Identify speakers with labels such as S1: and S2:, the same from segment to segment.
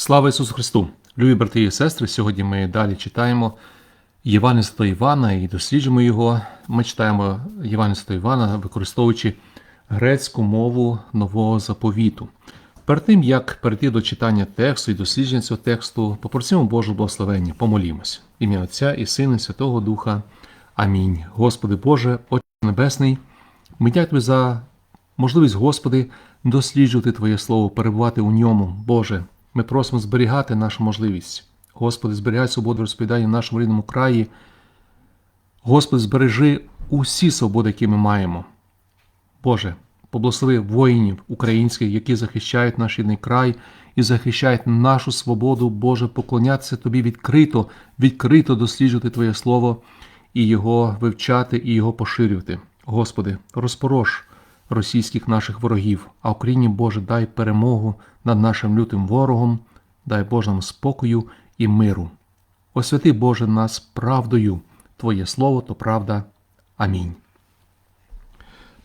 S1: Слава Ісусу Христу! Любі брати і сестри, сьогодні ми далі читаємо Євангелія Івана і досліджуємо його. Ми читаємо Євангелія Івана, використовуючи грецьку мову нового заповіту. Перед тим, як перейти до читання тексту і дослідження цього тексту, попросимо Божого благословення, помолімось. Ім'я Отця і Сина, і Святого Духа. Амінь. Господи Боже, Отче Небесний, ми дякую за можливість, Господи, досліджувати Твоє Слово, перебувати у ньому, Боже. Ми просимо зберігати нашу можливість. Господи, зберігай свободу розповідання в нашому рідному краї. Господи, збережи усі свободи, які ми маємо. Боже, поблагослови воїнів українських, які захищають наш рідний край і захищають нашу свободу, Боже, поклонятися Тобі відкрито, відкрито досліджувати Твоє Слово і його вивчати, і його поширювати. Господи, розпорош російських наших ворогів, а Україні, Боже, дай перемогу над нашим лютим ворогом, дай Боже нам спокою і миру. Освяти, Боже, нас правдою, Твоє Слово то правда. Амінь.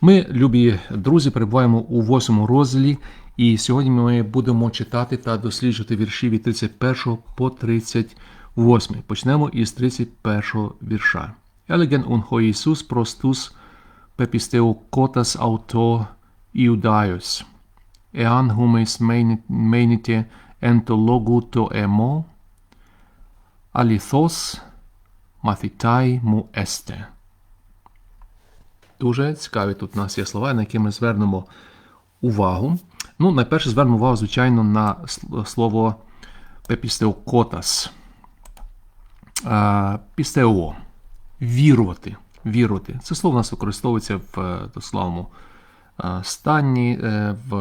S1: Ми, любі друзі, перебуваємо у восьмому розділі, і сьогодні ми будемо читати та досліджувати вірші від 31 по 38. Почнемо із 31 вірша. Елеген un ho Iisus prostus pepisteu kotas auto Iudaios. Ean humes menite entologu to emo, alithos mathitai mu este. Дуже цікаві тут у нас є слова, на які ми звернемо увагу. Ну, найперше звернемо увагу, звичайно, на слово пепістеокотас. Пістео. Вірувати. Вірувати. Це слово у нас використовується в дословному стані, в,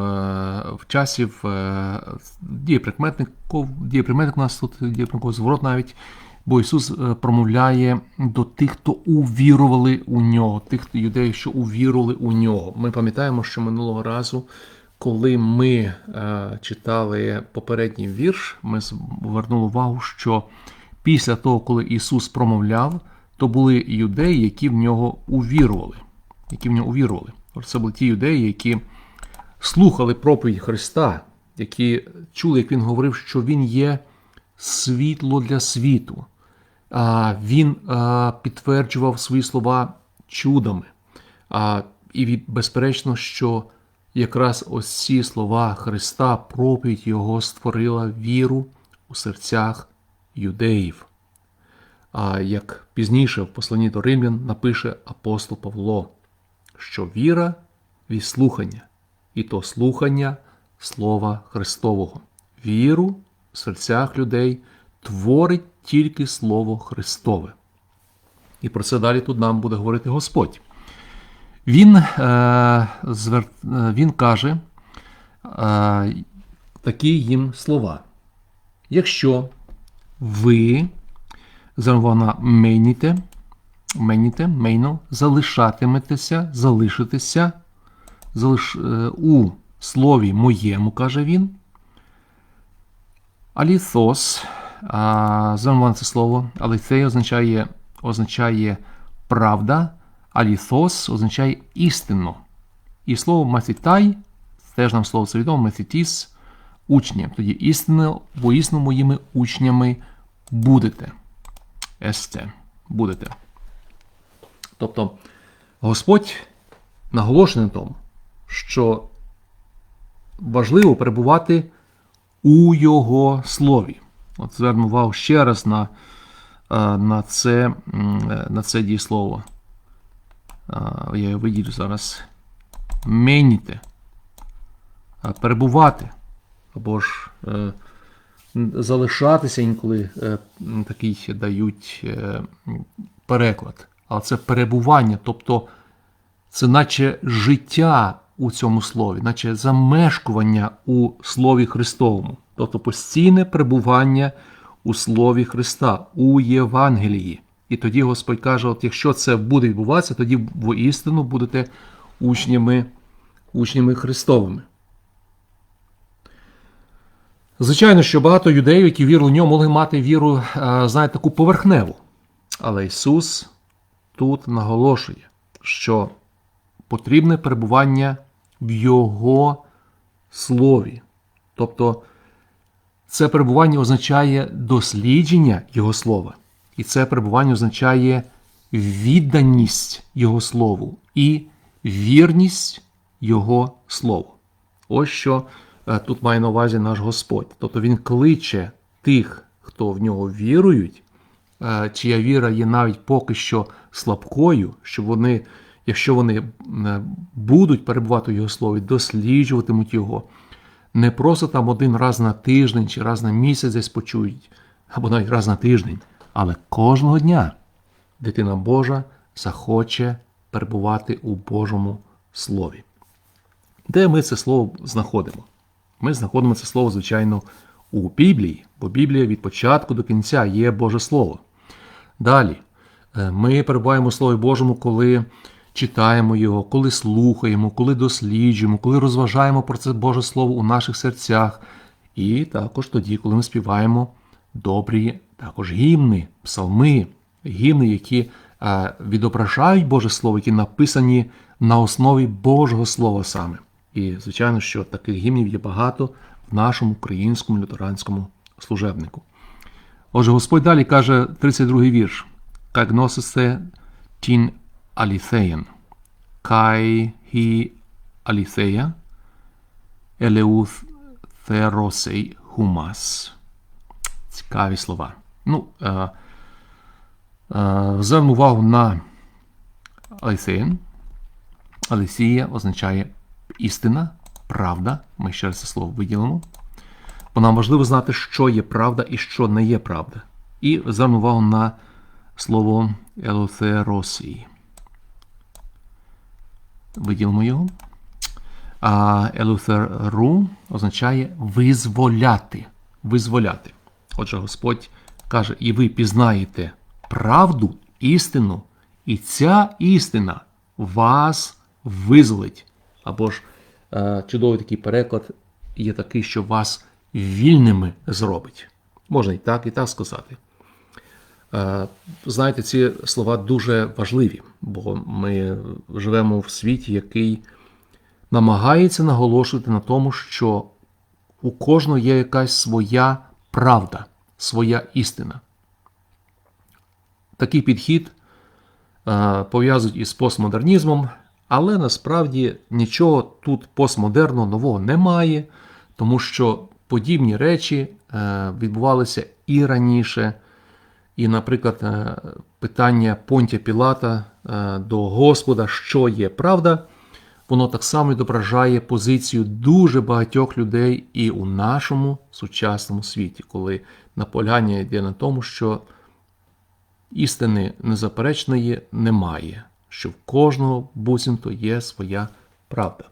S1: в часі, в дієприкметник, дієприкметник у нас тут дієприкметник зворот навіть. Бо Ісус промовляє до тих, хто увірували у нього, тих юдеїв, що увірували у нього. Ми пам'ятаємо, що минулого разу, коли ми е, читали попередній вірш, ми звернули увагу, що після того, коли Ісус промовляв, то були юдеї, які в нього увірували. Які в нього увірували. Це були ті юдеї, які слухали проповідь Христа, які чули, як Він говорив, що Він є світло для світу. Він підтверджував свої слова чудами. І безперечно, що якраз ось ці слова Христа, проповідь Його створила віру у серцях юдеїв. Як пізніше в посланні до Римлян напише апостол Павло, що віра від слухання, і то слухання Слова Христового. Віру в серцях людей творить тільки Слово Христове. І про це далі тут нам буде говорити Господь. Він е, звер... він каже е, такі їм слова. Якщо ви Зарвана мейніте, мейніте, мейно, залишатиметеся, залишитися залиш, е, у слові моєму, каже він. Аліфос, зарвана це слово, аліфей означає, означає правда, аліфос означає істину. І слово масітай, теж нам слово це відомо, масітіс, учні. Тоді істинно, воїсно моїми учнями будете. Есте, будете. Тобто Господь наголошений на тому, що важливо перебувати у Його слові. От звернемо увагу ще раз на на, це на це дієслово. Я його виділю зараз. Меніте, перебувати, або ж е, залишатися інколи е, такий дають е, переклад. Але це перебування, тобто це наче життя у цьому слові, наче замешкування у Слові Христовому, тобто постійне перебування у Слові Христа, у Євангелії. І тоді Господь каже: от якщо це буде відбуватися, тоді воістину будете учнями, учнями Христовими. Звичайно, що багато юдеїв, які вірили в нього, могли мати віру, знаєте, таку поверхневу. Але Ісус тут наголошує, що потрібне перебування в Його слові. Тобто Це перебування означає дослідження Його слова. І це перебування означає відданість Його Слову і вірність Його Слову. Ось що е, тут має на увазі наш Господь. Тобто Він кличе тих, хто в нього вірують, е, чия віра є навіть поки що слабкою, що вони, якщо вони е, будуть перебувати в Його слові, досліджуватимуть його, не просто там один раз на тиждень чи раз на місяць десь почують, або навіть раз на тиждень, але кожного дня дитина Божа захоче перебувати у Божому Слові. Де ми це слово знаходимо? Ми знаходимо це слово, звичайно, у Біблії, бо Біблія від початку до кінця є Боже Слово. Далі, е, ми перебуваємо у Слові Божому, коли читаємо його, коли слухаємо, коли досліджуємо, коли розважаємо про це Боже Слово у наших серцях. І також тоді, коли ми співаємо добрі також гімни, псалми, гімни, які е, відображають Боже Слово, які написані на основі Божого Слова саме. І, звичайно, що таких гімнів є багато в нашому українському лютеранському служебнику. Отже, Господь далі каже 32-й вірш: «Как тін Алісеєн. кай хі аліцея, елеуферосей хумас». Цікаві слова. Ну, е, е, Зверну увагу на аліцеєн. Алісія означає істина, правда. Ми ще раз це слово виділимо. Бо нам важливо знати, що є правда і що не є правда. І звернув увагу на слово елотеросії. Виділимо його. А Елутеру означає визволяти. Визволяти. Отже, Господь каже: і ви пізнаєте правду, істину, і ця істина вас визволить. Або ж е, чудовий такий переклад є такий, що вас вільними зробить. Можна і так, і так сказати. Е, знаєте, ці слова дуже важливі, бо ми живемо в світі, який намагається наголошувати на тому, що у кожного є якась своя правда, своя істина. Такий підхід е, пов'язують із постмодернізмом, але насправді нічого тут постмодерного нового немає, тому що подібні речі е, відбувалися і раніше. І, наприклад, е, питання Понтія Пілата е, до Господа, що є правда, воно так само відображає позицію дуже багатьох людей і у нашому сучасному світі, коли наполягання йде на тому, що істини незаперечної немає, що в кожного буцімто є своя правда.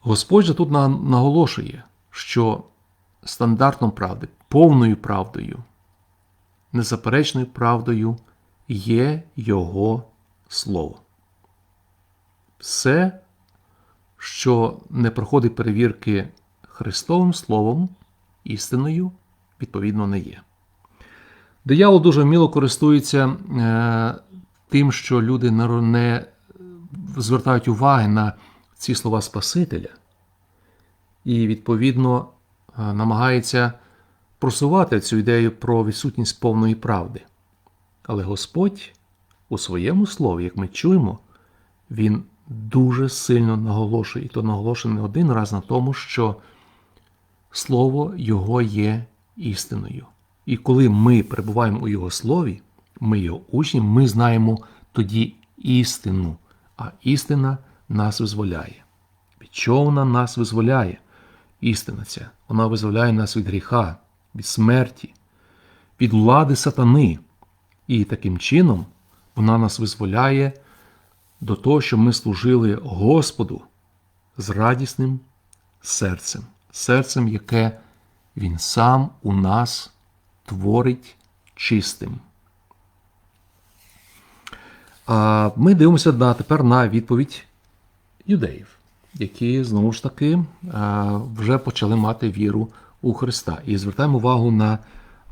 S1: Господь же тут наголошує, що стандартом правди, повною правдою, незаперечною правдою є Його Слово. Все, що не проходить перевірки Христовим Словом, істиною, відповідно, не є. Диявол дуже вміло користується е, тим, що люди не звертають уваги на ці слова Спасителя, і, відповідно, е, намагається просувати цю ідею про відсутність повної правди. Але Господь у своєму слові, як ми чуємо, Він дуже сильно наголошує, і то наголошує не один раз на тому, що Слово Його є істиною. І коли ми перебуваємо у Його слові, ми його учні, ми знаємо тоді істину, а істина нас визволяє. Від чого вона нас визволяє? Істина ця. Вона визволяє нас від гріха, від смерті, від влади сатани. І таким чином вона нас визволяє до того, щоб ми служили Господу з радісним серцем, серцем, яке Він сам у нас творить чистим. А Ми дивимося на, тепер на відповідь юдеїв, які знову ж таки вже почали мати віру у Христа. І звертаємо увагу на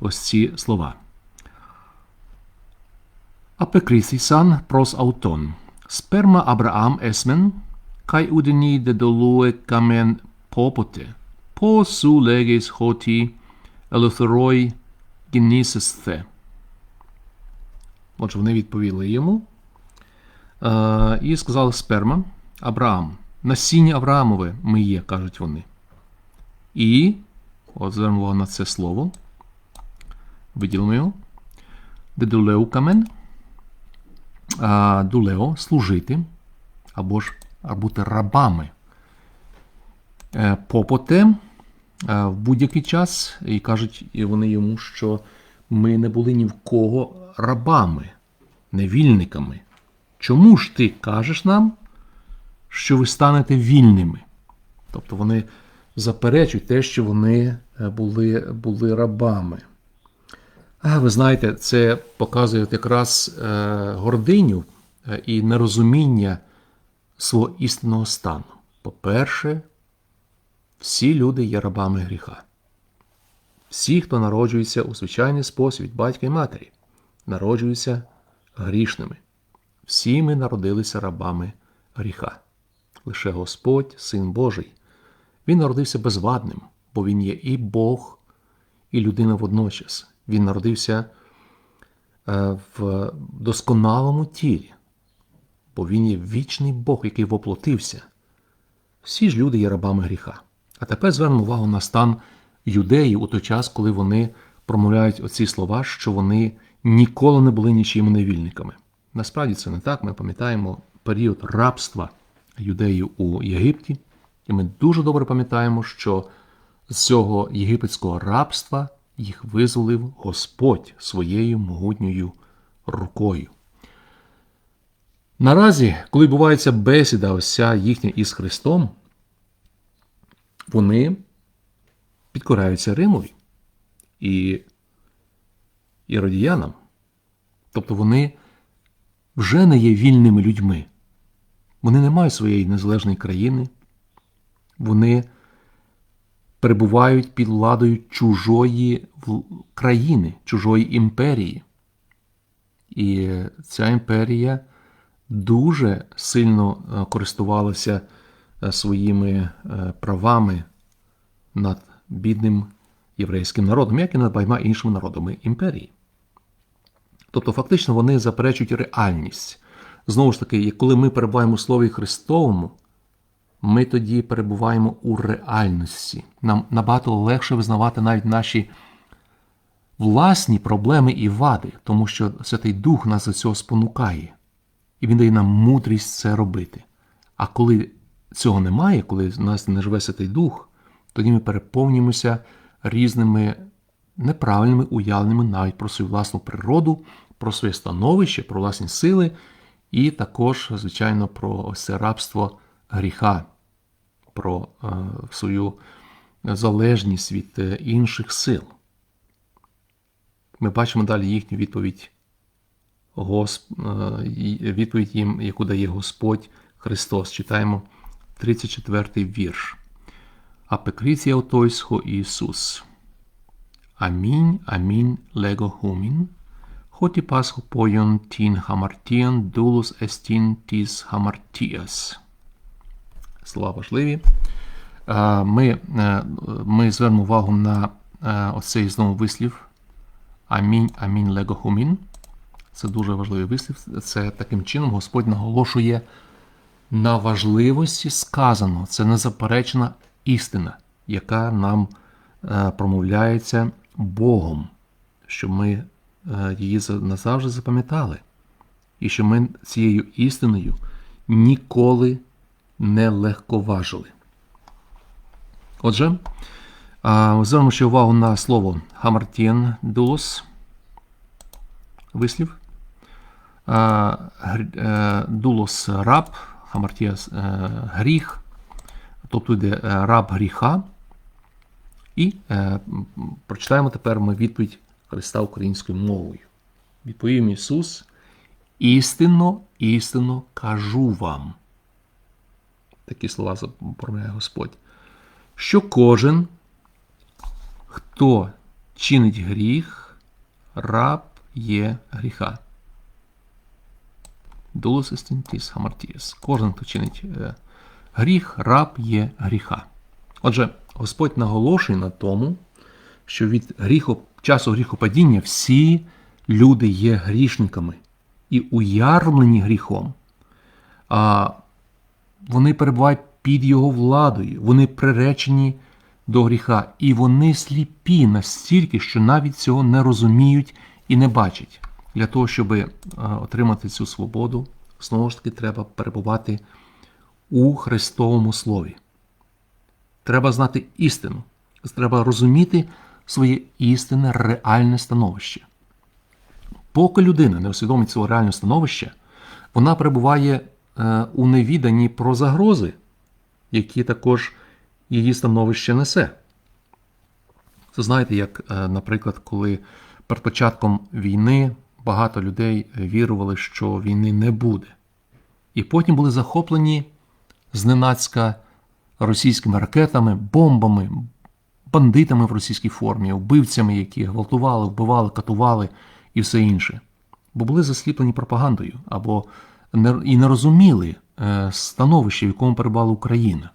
S1: ось ці слова. Апекрисісан прос аутон. Сперма Абраам есмен, кай удені де долуе камен попоте, по су легіс хоті елотерой генісесте. Отже, вони відповіли йому е, і сказали сперма Авраам. Насіння Авраамове ми є, кажуть вони. І, от звернемо на це слово. Виділимо його. Дедулеукамен. Дулео служити або ж бути рабами. Е, Попоте е, в будь-який час, і кажуть вони йому, що ми не були ні в кого рабами, невільниками. Чому ж ти кажеш нам, що ви станете вільними? Тобто вони заперечують те, що вони е, були, були рабами. А ви знаєте, це показує якраз е, гординю е, і нерозуміння свого істинного стану. По-перше, всі люди є рабами гріха. Всі, хто народжується у звичайний спосіб від батька і матері, народжуються грішними. Всі ми народилися рабами гріха. Лише Господь, Син Божий, Він народився безвадним, бо Він є і Бог, і людина водночас. Він народився е, в досконалому тілі, бо Він є вічний Бог, який воплотився. Всі ж люди є рабами гріха. А тепер звернемо увагу на стан юдеї у той час, коли вони промовляють оці слова, що вони ніколи не були нічими невільниками. Насправді це не так. Ми пам'ятаємо період рабства юдеїв у Єгипті, і ми дуже добре пам'ятаємо, що з цього єгипетського рабства їх визволив Господь своєю могутньою рукою. Наразі, коли відбувається бесіда, ось ця їхня із Христом, вони підкоряються Римові і іродіянам. Тобто вони вже не є вільними людьми. Вони не мають своєї незалежної країни, вони перебувають під владою чужої країни, чужої імперії. І ця імперія дуже сильно е, користувалася е, своїми е, правами над бідним єврейським народом, як і над багатьма іншими народами імперії. Тобто, фактично, вони заперечують реальність. Знову ж таки, коли ми перебуваємо у Слові Христовому, ми тоді перебуваємо у реальності. Нам набагато легше визнавати навіть наші власні проблеми і вади, тому що Святий Дух нас до цього спонукає, і Він дає нам мудрість це робити. А коли цього немає, коли в нас не живе Святий Дух, тоді ми переповнюємося різними неправильними уявленнями навіть про свою власну природу, про своє становище, про власні сили, і також, звичайно, про ось це рабство гріха, про е, свою залежність від е, інших сил. Ми бачимо далі їхню відповідь, е, відповідь їм, яку дає Господь Христос. Читаємо 34 вірш. Апекріція отойсько Ісус. Амінь, амінь, лего гумін. Hotipas hopoion tin hamartian dulus estin tis hamartias. Слова важливі. Ми ми звернемо увагу на оцей знову вислів. Амінь, амінь легохумін. Це дуже важливий вислів. Це таким чином Господь наголошує на важливості сказано. Це незаперечна істина, яка нам промовляється Богом, що ми її назавжди запам'ятали, і що ми цією істиною ніколи не легковажили. Отже, звернемо ще увагу на слово Хамартіен Дулос. Вислів. Е, Дулос раб, Хамартіас гріх, тобто йде раб гріха. І е, прочитаємо тепер ми відповідь Христа українською мовою. Відповів Ісус, істинно, істинно кажу вам. Такі слова запромовляє Господь. Що кожен, хто чинить гріх, раб є гріха. Дулос істинтіс хамартіс. Кожен, хто чинить е, гріх, раб є гріха. Отже, Господь наголошує на тому, що від гріху, часу гріхопадіння всі люди є грішниками і уярмлені гріхом. А вони перебувають під його владою, вони приречені до гріха, і вони сліпі настільки, що навіть цього не розуміють і не бачать. Для того, щоб е, отримати цю свободу, знову ж таки, треба перебувати у Христовому Слові. Треба знати істину, треба розуміти своє істинне реальне становище. Поки людина не усвідомить свого реального становища, вона перебуває е, у невіданні про загрози, які також її становище несе. Це знаєте, як, е, наприклад, коли перед початком війни багато людей вірували, що війни не буде. І потім були захоплені зненацька російськими ракетами, бомбами, бандитами в російській формі, вбивцями, які гвалтували, вбивали, катували і все інше. Бо були засліплені пропагандою або і не розуміли е, становище, в якому перебувала Україна,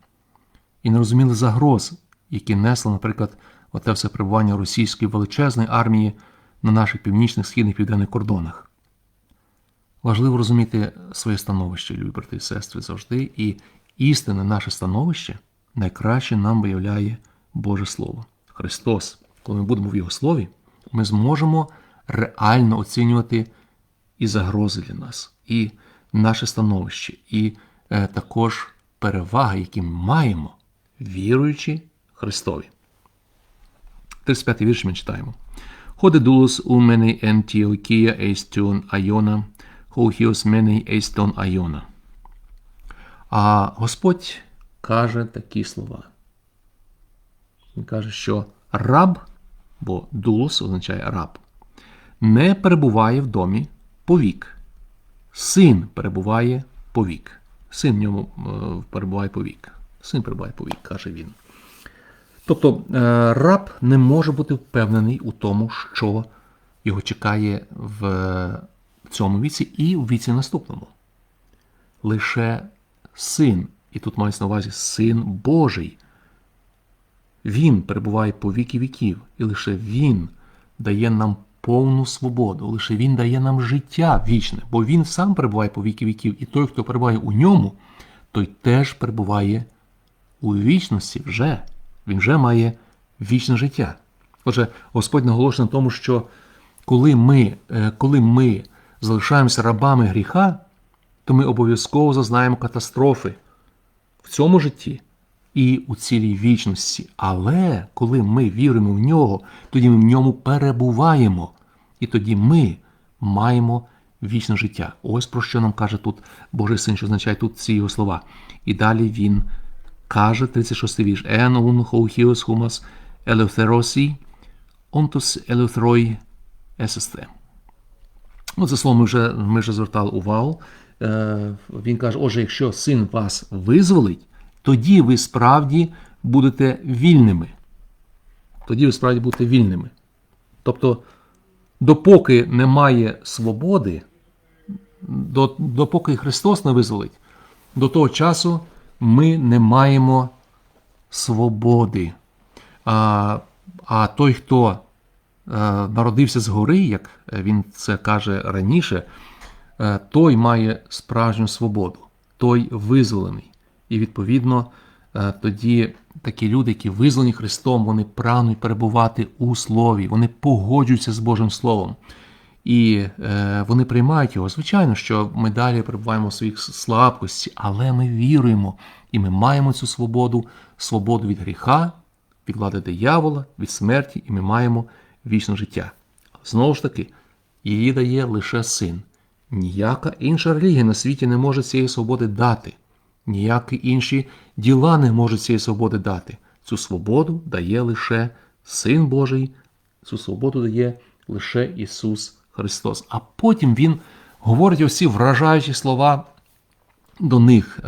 S1: і не розуміли загроз, які несло, наприклад, оте все перебування російської величезної армії на наших північних, східних південних кордонах. Важливо розуміти своє становище, любі брати і сестри, завжди, і істинне наше становище найкраще нам виявляє Боже Слово. Христос, коли ми будемо в Його Слові, ми зможемо реально оцінювати і загрози для нас, і наше становище, і е, також переваги, які ми маємо, віруючи Христові. 35 вірш ми читаємо. У мене ентіокія ейстюн айона, хоухіос мене ейстон айона. А Господь каже такі слова. Він каже, що раб, бо дулос означає раб, не перебуває в домі повік. Син перебуває повік. Син в ньому е, перебуває повік. Син перебуває повік, каже він. Тобто е, раб не може бути впевнений у тому, що його чекає в цьому віці і в віці наступному. Лише син, і тут мається на увазі син Божий. Він перебуває по віки віків, і лише Він дає нам повну свободу, лише Він дає нам життя вічне, бо Він сам перебуває по віки віків, і той, хто перебуває у ньому, той теж перебуває у вічності вже. Він вже має вічне життя. Отже, Господь наголошує на тому, що коли ми, коли ми залишаємося рабами гріха, то ми обов'язково зазнаємо катастрофи в цьому житті і у цілій вічності. Але коли ми віримо в нього, тоді ми в ньому перебуваємо, і тоді ми маємо вічне життя. Ось про що нам каже тут Божий син, що означає тут ці його слова. І далі він каже 36 вірш Ен ун хоухіос хумас елеутеросі онтус елеутерой есесте. Ну, це слово ми вже, ми вже звертали увагу. Е, Він каже, отже, якщо син вас визволить, тоді ви справді будете вільними. Тоді ви справді будете вільними. Тобто, допоки немає свободи, допоки Христос не визволить, до того часу ми не маємо свободи. А а той, хто е, народився згори, як він це каже раніше, е, той має справжню свободу, той визволений. І, відповідно, е, тоді такі люди, які визволені Христом, вони прагнуть перебувати у Слові, вони погоджуються з Божим Словом. І е, вони приймають його. Звичайно, що ми далі перебуваємо у своїх слабкості, але ми віруємо і ми маємо цю свободу, свободу від гріха, від влади диявола, від смерті, і ми маємо вічне життя. Знову ж таки, її дає лише син. Ніяка інша релігія на світі не може цієї свободи дати, ніякі інші діла не можуть цієї свободи дати. Цю свободу дає лише Син Божий, цю свободу дає лише Ісус Христос. А потім Він говорить усі вражаючі слова до них.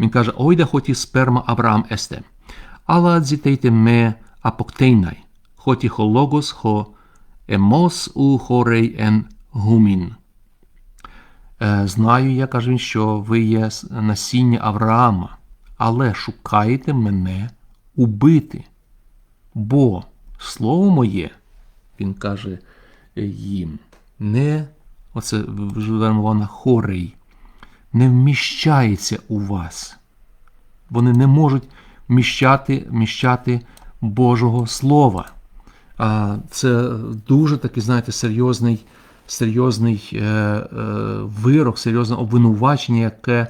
S1: Він каже: Ойда хоті сперма Авраам есте, ала дзітейте ме апоктейнай, хоті хо логос хо емос у хорей ен гумін. Знаю я, каже він, що ви є насіння Авраама, але шукаєте мене убити. Бо слово моє, він каже їм, не, оце вона хорей, не вміщається у вас. Вони не можуть вміщати, вміщати Божого Слова. Це дуже такий, знаєте, серйозний серйозний е, е, вирок, серйозне обвинувачення, яке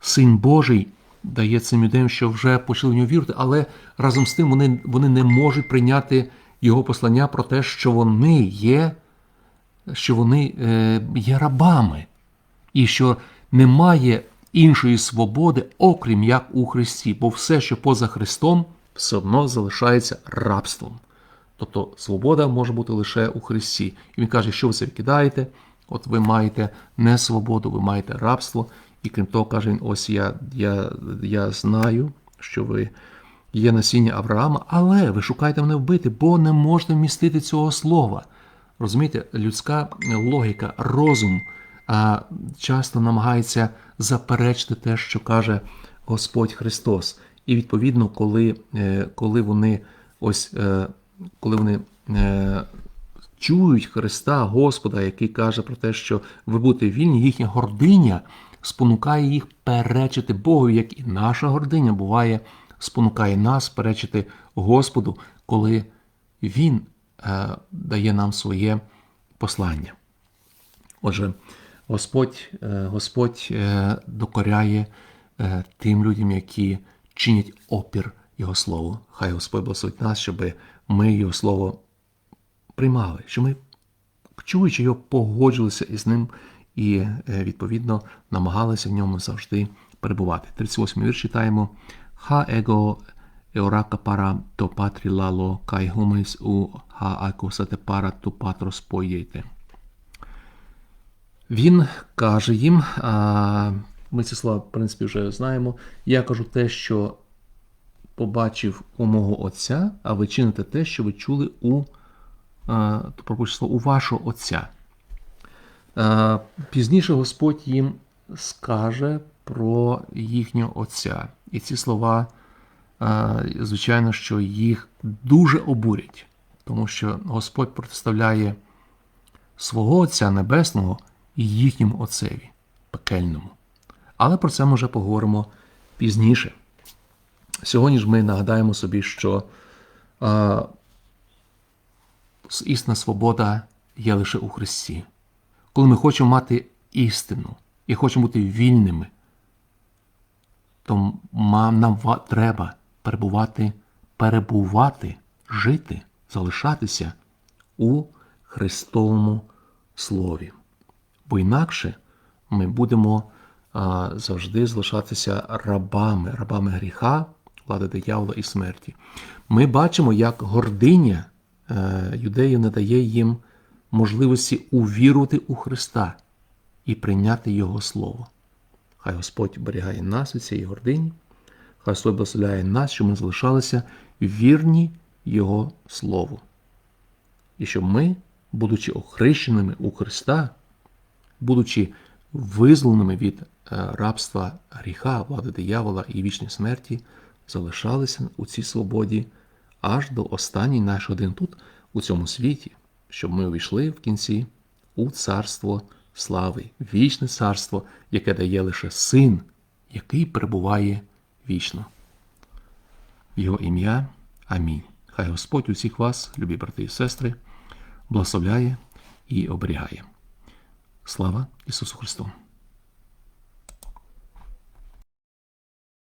S1: Син Божий дає цим людям, що вже почали в нього вірити, але разом з тим вони, вони не можуть прийняти його послання про те, що вони є, що вони е, є рабами, і що немає іншої свободи, окрім як у Христі, бо все, що поза Христом, все одно залишається рабством. Тобто свобода може бути лише у Христі. І він каже, що ви це викидаєте, от ви маєте не свободу, ви маєте рабство. І крім того, каже він: ось я, я, я знаю, що ви є насіння Авраама, але ви шукаєте мене вбити, бо не можете вмістити цього слова. Розумієте, людська логіка, розум а, часто намагається заперечити те, що каже Господь Христос. І відповідно, коли, е, коли вони ось. Коли вони е, чують Христа, Господа, який каже про те, що ви будете вільні, їхня гординя спонукає їх перечити Богу, як і наша гординя буває, спонукає нас перечити Господу, коли Він е, дає нам своє послання. Отже, Господь е, Господь докоряє тим людям, які чинять опір Його Слову. Хай Господь благословить нас, щоби ми його слово приймали, що ми, чуючи його, погоджувалися із ним і, е, відповідно, намагалися в ньому завжди перебувати. 38 вірш читаємо Ха его еорака пара то патрі лало кай гумейс у ха акусате пара ту патрос поєйте. Він каже їм, а ми ці слова, в принципі, вже знаємо. Я кажу те, що побачив у мого Отця, а ви чините те, що ви чули у пропущено, у вашого Отця. Пізніше Господь їм скаже про їхнього Отця. І ці слова, звичайно, що їх дуже обурять, тому що Господь протиставляє свого Отця Небесного і їхньому Отцеві пекельному. Але про це ми вже поговоримо пізніше. Сьогодні ж ми нагадаємо собі, що а, істинна свобода є лише у Христі. Коли ми хочемо мати істину і хочемо бути вільними, то нам треба перебувати, перебувати, жити, залишатися у Христовому Слові. Бо інакше ми будемо а, завжди залишатися рабами, рабами гріха влади диявола і смерті. Ми бачимо, як гординя е, юдеїв не дає їм можливості увірувати у Христа і прийняти Його Слово. Хай Господь берігає нас від цієї гордині, хай Господь благословляє нас, щоб ми залишалися вірні Його Слову. І щоб ми, будучи охрещеними у Христа, будучи визволеними від е, рабства гріха, влади диявола і вічної смерті, залишалися у цій свободі аж до останній наш один тут, у цьому світі, щоб ми увійшли в кінці у царство слави, вічне царство, яке дає лише син, який перебуває вічно. В Його ім'я Амінь. Хай Господь усіх вас, любі брати і сестри, благословляє і оберігає. Слава Ісусу Христу!